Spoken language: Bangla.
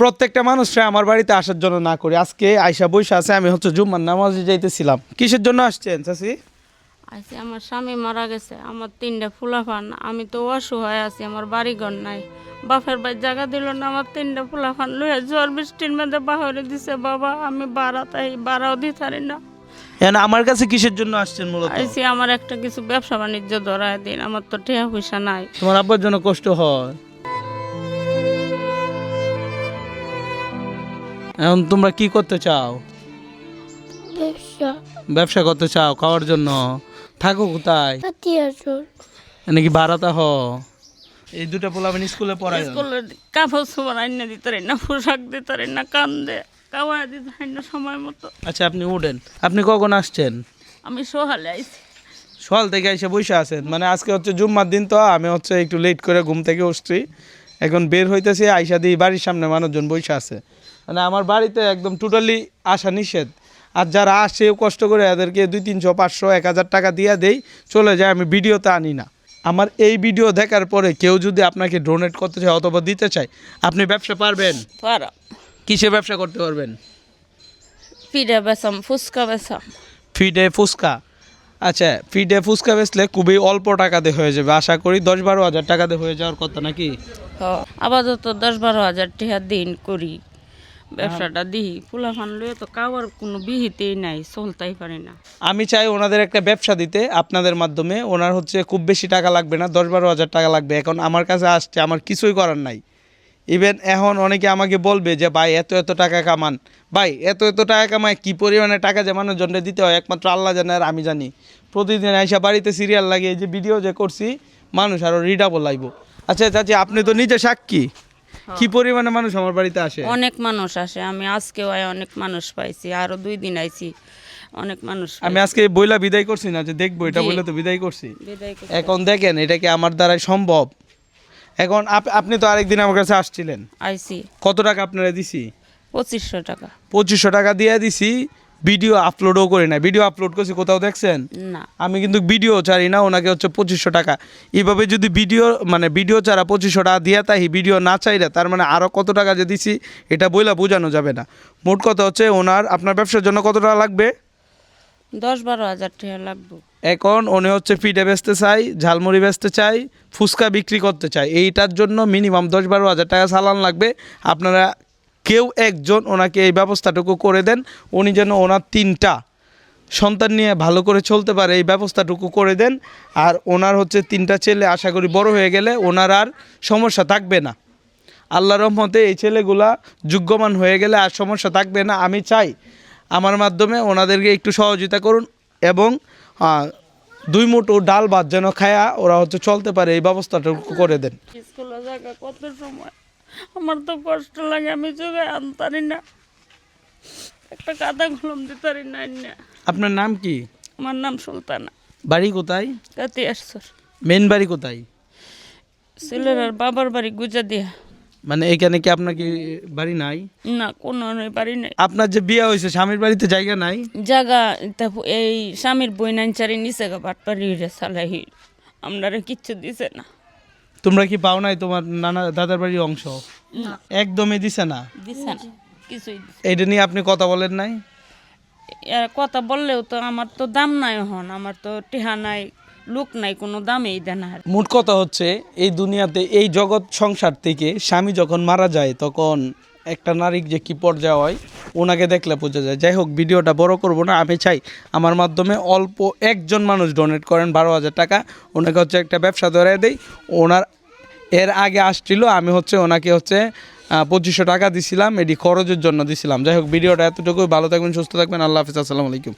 প্রত্যেকটা মানুষরা আমার বাড়িতে আসার জন্য না করি। আজকে আয়সা বৈশা আছে আমি হচ্ছে জুম্মার নামাজে যাইতেছিলাম। কিসের জন্য আসছেন চাষি আছি আমার স্বামী মারা গেছে আমার তিনটা ফুলাফান। আমি তো অসহায় আছি আমার বাড়ি ঘর নাই। বাপের বাড়ি জায়গা দিল না আমার তিনটা ফুলাফান লইয়া ঝড় বৃষ্টির মধ্যে বাহরে দিছে বাবা আমি বাড়া তাই বাড়াও দিতে পারি না। আমার কাছে কিসের জন্য আসছেন মূলত? আইসি আমার একটা কিছু ব্যবসা বাণিজ্য ধরায় দিন আমার তো টেহা পয়সা নাই। তোমার আব্বার জন্য কষ্ট হয়। এখন তোমরা কি করতে চাও? ব্যবসা। ব্যবসা করতে চাও খাওয়ার জন্য? থাকো কোথায়? নাকি বারাতা হ এই দুটা পোলাবেন স্কুলে পড়ায় স্কুলের কাপড় চোপড় আইনা দিতে পারি না পোশাক দিতে পারি না কান্দে কাওয়া দিতে পারি না সময় মতো। আচ্ছা আপনি উঠেন। আপনি কখন আসছেন? আমি সোহালে আইছি। সকাল থেকে এসে বসে আছেন। মানে আজকে হচ্ছে জুম্মার দিন তো আমি হচ্ছে একটু লেট করে ঘুম থেকে উঠছি। এখন বের হইতেছি আইসা দিয়ে বাড়ির সামনে মানুষজন বসে আছে। মানে আমার বাড়িতে একদম টোটালি আসা নিষেধ। আর যারা আসেও কষ্ট করে এদেরকে দুই তিনশো পাঁচশো এক হাজার টাকা দিয়ে দেই চলে যায় আমি ভিডিওতে আনি না। আমার এই ভিডিও দেখার পরে কেউ যদি আপনাকে ডোনেট করতে চায় অথবা দিতে চায় আপনি ব্যবসা পারবেন? পারা। কিসে ব্যবসা করতে পারবেন? পিঠা বেসাম ফুচকা বেসাম। ফিডে ফুচকা। আচ্ছা ফিডে ফুচকা বেচলে খুবই অল্প টাকাতে হয়ে যাবে। আশা করি দশ বারো হাজার টাকাতে হয়ে যাওয়ার কথা নাকি? আপাতত দশ বারো হাজার টাকা দিন করি। ব্যবসাটা ফুলাফান লইয়ে তো কোনো বিহিতেই নাই, চলতেই না। আমি চাই ওনাদের একটা ব্যবসা দিতে, আপনাদের মাধ্যমে। ওনার হচ্ছে খুব বেশি টাকা লাগবে না, দশ বারো হাজার টাকা লাগবে। এখন আমার কাছে আসছে, আমার কিছুই করার নাই। ইভেন এখন অনেকে আমাকে বলবে যে, ভাই, এত এত টাকা কামান। ভাই, এত এত টাকা কামায় কী পরিমাণে টাকা যে মানুষজনকে দিতে হয়? একমাত্র আল্লাহ জানে আর আমি জানি। প্রতিদিন আইসা বাড়িতে সিরিয়াল লাগিয়ে যে ভিডিও যে করছি, মানুষ আরও রিডাবল লাগবো আচ্ছা চাচি, আপনি তো নিজে সাক্ষী। কি পরিমাণে মানুষ আমার বাড়িতে আসে? অনেক মানুষ আসে। আমি আজকেও অনেক মানুষ পাইছি আরও দুই দিন আইছি অনেক মানুষ আমি আজকে বইলা বিদায় করছি না যে দেখব এটা। বলে তো বিদায় করছি। এখন দেখেন এটা কি আমার দ্বারাই সম্ভব? এখন আপ- আপনি তো আরেকদিন আমার কাছে আসছিলেন। আইছি। কত টাকা আপনারা দিছি? পঁচিশশো টাকা। পঁচিশশো টাকা দিয়ে দিছি ভিডিও আপলোডও করি না ভিডিও আপলোড করছি কোথাও দেখছেন? না। আমি কিন্তু ভিডিও ছাড়ি না ওনাকে হচ্ছে পঁচিশশো টাকা। এইভাবে যদি ভিডিও মানে ভিডিও ছাড়া পঁচিশশো টাকা দিয়ে তাই ভিডিও না চাইলে তার মানে আরও কত টাকা যে দিছি এটা বইলা বোঝানো যাবে না। মোট কথা হচ্ছে ওনার আপনার ব্যবসার জন্য কত টাকা লাগবে? দশ বারো হাজার টাকা লাগবে। এখন উনি হচ্ছে পিঠে বেচতে চাই ঝালমুড়ি বেচতে চাই ফুচকা বিক্রি করতে চাই। এইটার জন্য মিনিমাম দশ বারো হাজার টাকা চালান লাগবে। আপনারা কেউ একজন ওনাকে এই ব্যবস্থাটুকু করে দেন, উনি যেন ওনার তিনটা সন্তান নিয়ে ভালো করে চলতে পারে, এই ব্যবস্থাটুকু করে দেন। আর ওনার হচ্ছে তিনটা ছেলে, আশা করি বড় হয়ে গেলে ওনার আর সমস্যা থাকবে না। আল্লাহ রহমতে এই ছেলেগুলা যোগ্যমান হয়ে গেলে আর সমস্যা থাকবে না। আমি চাই আমার মাধ্যমে ওনাদেরকে একটু সহযোগিতা করুন এবং দুই মুঠো ডাল ভাত যেন খায়া ওরা হচ্ছে চলতে পারে, এই ব্যবস্থাটুকু করে দেন। কত সময়? আমার তো কষ্ট লাগে আমি যোগায় আনতারি না। একটা কাদা কলম দিতে পারি না না আপনার নাম কি? আমার নাম সুলতানা। বাড়ি কোথায়? কাতি আসছর মেন বাড়ি কোথায়? ছেলের আর বাবার বাড়ি গুজা দিয়া মানে এখানে কি আপনার কি বাড়ি নাই? না কোনো বাড়ি নাই। আপনার যে বিয়ে হয়েছে স্বামীর বাড়িতে জায়গা নাই? জায়গা এই স্বামীর বই নাইচারি নিচে গা বাটপারি রে সালাহি। আপনারা কিচ্ছু দিছে না। তোমরা কি পাও নাই তোমার নানা দাদার বাড়ির অংশ? একদমই দিছে না? দিছে না। কিছুই দিছে নিয়ে আপনি কথা বলেন নাই? কথা বললেও তো আমার তো দাম নাই হন আমার তো টেহা নাই লোক নাই কোনো দামেই দেন আর। মোট কথা হচ্ছে এই দুনিয়াতে এই জগৎ সংসার থেকে স্বামী যখন মারা যায় তখন একটা নারীর যে কি পর্যায়ে হয় ওনাকে দেখলে বোঝা যায়। যাই হোক, ভিডিওটা বড় করব না, আমি চাই আমার মাধ্যমে অল্প একজন মানুষ ডোনেট করেন বারো হাজার টাকা। ওনাকে হচ্ছে একটা ব্যবসা ধরে দেই। ওনার এর আগে আসছিল, আমি হচ্ছে ওনাকে হচ্ছে পঁচিশশো টাকা দিছিলাম, এটি খরচের জন্য দিছিলাম। যাই হোক, ভিডিওটা এতটুকুই। ভালো থাকবেন, সুস্থ থাকবেন। আল্লাহ হাফিজ, আসসালামু আলাইকুম।